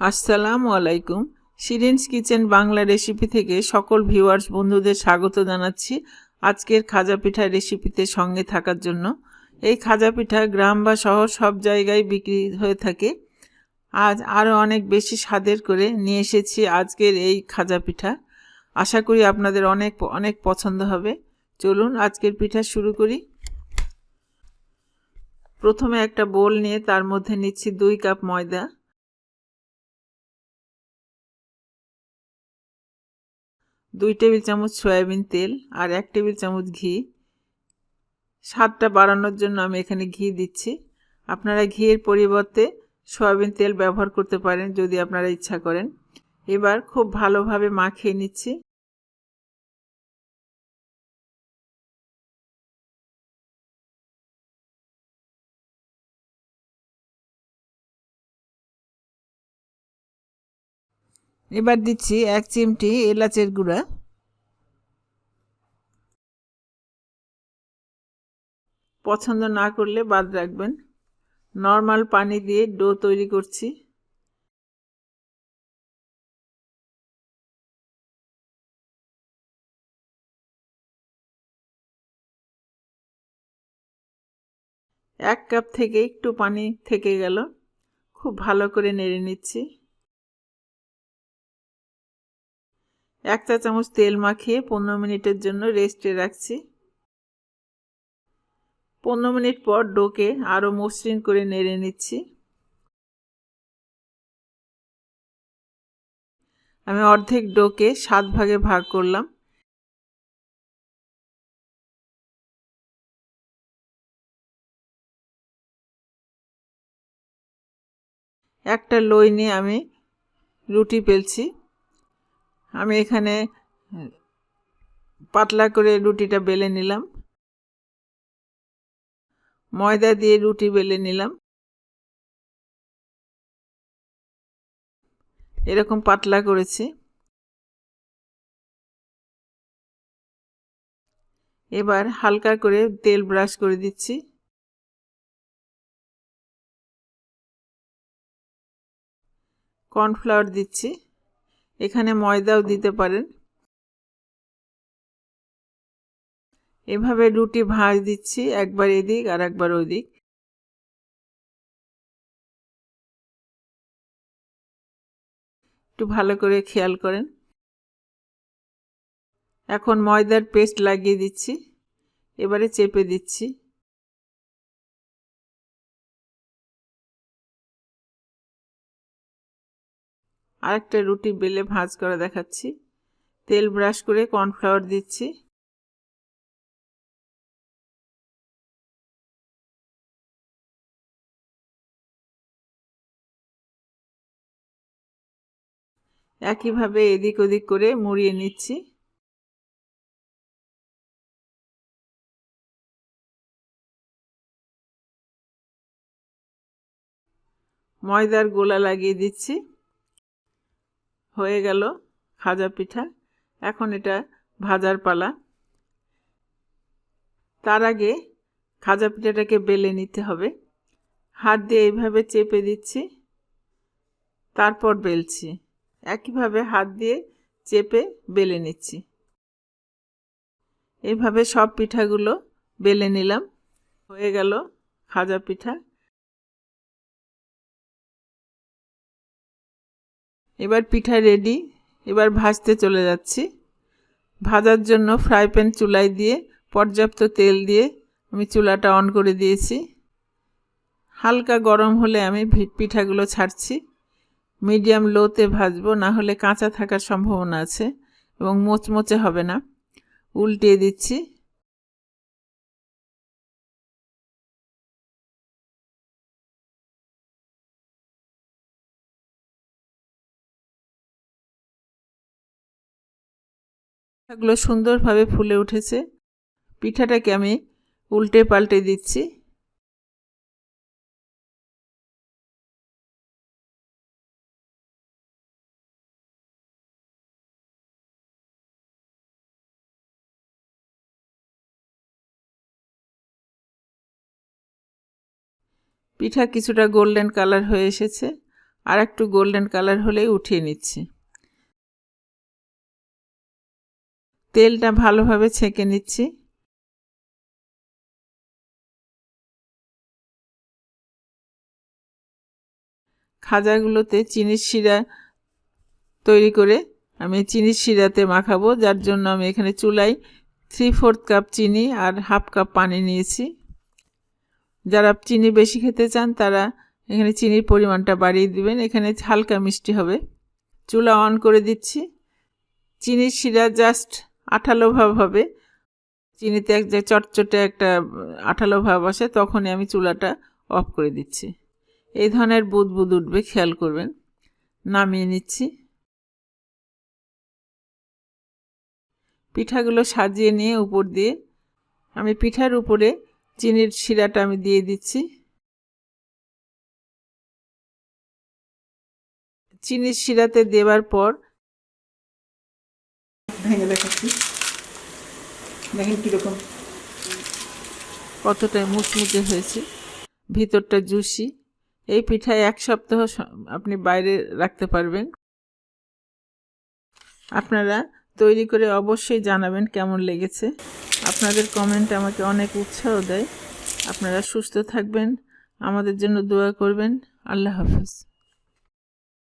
আসসালামু আলাইকুম। শিরিনস kitchen Bangla recipe থেকে সকল ভিউয়ার্স বন্ধুদের স্বাগত জানাচ্ছি আজকের খাজা পিঠা রেসিপিতে সঙ্গে থাকার জন্য। এই খাজা পিঠা গ্রাম বা শহর সব জায়গায় বিক্রি হয়ে থাকে। আজ আরও অনেক বেশি স্বাদের করে নিয়ে এসেছি আজকের এই খাজা পিঠা। আশা করি আপনাদের অনেক অনেক পছন্দ হবে। চলুন আজকের পিঠা শুরু করি। প্রথমে একটা বোল নিয়ে তার মধ্যে নিচ্ছি দুই কাপ ময়দা। দুই টেবিল চামচ সয়াবিন তেল আর এক টেবিল চামচ ঘি। স্বাদটা বাড়ানোর জন্য আমি এখানে ঘি দিচ্ছি। আপনারা ঘিয়ের পরিবর্তে সয়াবিন তেল ব্যবহার করতে পারেন যদি আপনারা ইচ্ছা করেন। এবার খুব ভালোভাবে মাখিয়ে নিচ্ছি। এবার দিচ্ছি এক চিমটি এলাচের গুঁড়া। পছন্দ না করলে বাদ রাখবেন। নর্মাল পানি দিয়ে ডো তৈরি করছি। এক কাপ থেকে একটু পানি থেকে গেল। খুব ভালো করে নেড়ে নিচ্ছি। এক চা চামচ তেল মাখিয়ে পনেরো মিনিটের জন্য রেস্টে রাখছি। পনেরো মিনিট পর ডোকে আরও মসৃণ করে নেড়ে নিচ্ছি। আমি অর্ধেক ডোকে সাত ভাগে ভাগ করলাম। একটা লই নিয়ে আমি রুটি পেলছি। আমি এখানে, পাতলা করে রুটিটা বেলে নিলাম। ময়দা দিয়ে রুটি বেলে নিলাম। এরকম পাতলা করেছি। এবার হালকা করে তেল ব্রাশ করে দিচ্ছি। কর্নফ্লাওয়ার দিচ্ছি। এখানে ময়দাও দিতে পারেন। এভাবে রুটি ভাঁজ দিচ্ছি, একবার এদিক আর একবার ওদিক। একটু ভালো করে খেয়াল করেন। এখন ময়দার পেস্ট লাগিয়ে দিচ্ছি, এবারে চেপে দিচ্ছি। আরেকটা রুটি বেলে ভাঁজ করে দেখাচ্ছি। তেল ব্রাশ করে কর্নফ্লাওয়ার দিচ্ছি। একইভাবে এদিক ওদিক করে মুড়িয়ে নিচ্ছি। ময়দার গোলা লাগিয়ে দিচ্ছি। হয়ে গেল খাজা পিঠা। এখন এটা ভাজার পালা। তার আগে খাজা পিঠাটাকে বেলে নিতে হবে। হাত দিয়ে এইভাবে চেপে দিচ্ছি। তারপর বেলছি। একইভাবে হাত দিয়ে চেপে বেলে নিচ্ছি। এইভাবে সব পিঠাগুলো বেলে নিলাম। হয়ে গেল খাজা পিঠা। এবার পিঠা রেডি এবার ভাজতে চলে যাচ্ছি। ভাজার জন্য ফ্রাই প্যান চুলায় দিয়ে, পর্যাপ্ত তেল দিয়ে আমি চুলাটা অন করে দিয়েছি। হালকা গরম হলে আমি পিঠাগুলো ছাড়ছি। মিডিয়াম লোতে ভাজবো, না হলে কাঁচা থাকার সম্ভাবনা আছে এবং মোচমোচে হবে না। উল্টিয়ে দিচ্ছি। পিঠাগুলো সুন্দরভাবে ফুলে উঠেছে। পিঠাটাকে আমি উল্টে পাল্টে দিচ্ছি। পিঠা কিছুটা গোল্ডেন কালার হয়ে এসেছে। আর একটু গোল্ডেন কালার হলেই উঠিয়ে নিচ্ছি। তেলটা ভালোভাবে ছেঁকে নিচ্ছি। খাজাগুলোতে চিনির শিরা তৈরি করে আমি চিনির শিরাতে মাখাবো, যার জন্য আমি এখানে চুলায় থ্রি ফোর্থ কাপ চিনি আর হাফ কাপ পানি নিয়েছি। যারা চিনি বেশি খেতে চান, তারা এখানে চিনির পরিমাণটা বাড়িয়ে দিবেন। এখানে হালকা মিষ্টি হবে। চুলা অন করে দিচ্ছি। চিনির শিরা জাস্ট আঠালো ভাব হবে। চিনিতে এক যে চটচটে একটা আঠালো ভাব আসে, তখনই আমি চুলাটা অফ করে দিচ্ছি। এই ধরনের বুদ বুদ উঠবে, খেয়াল করবেন। নামিয়ে নিচ্ছি। পিঠাগুলো সাজিয়ে নিয়ে উপর দিয়ে আমি পিঠার উপরে চিনির শিরাটা আমি দিয়ে দিচ্ছি। চিনির শিরাতে দেওয়ার পর ভেঙে দেখাচ্ছি দেখেন কীরকম। কতটা মুচমুচে হয়েছে। ভিতরটা জুসি। এই পিঠায় এক সপ্তাহ আপনি বাইরে রাখতে পারবেন। আপনারা তৈরি করে অবশ্যই জানাবেন কেমন লেগেছে। আপনাদের কমেন্ট আমাকে অনেক উৎসাহ দেয়। আপনারা সুস্থ থাকবেন। আমাদের জন্য দোয়া করবেন। আল্লাহ হাফেজ।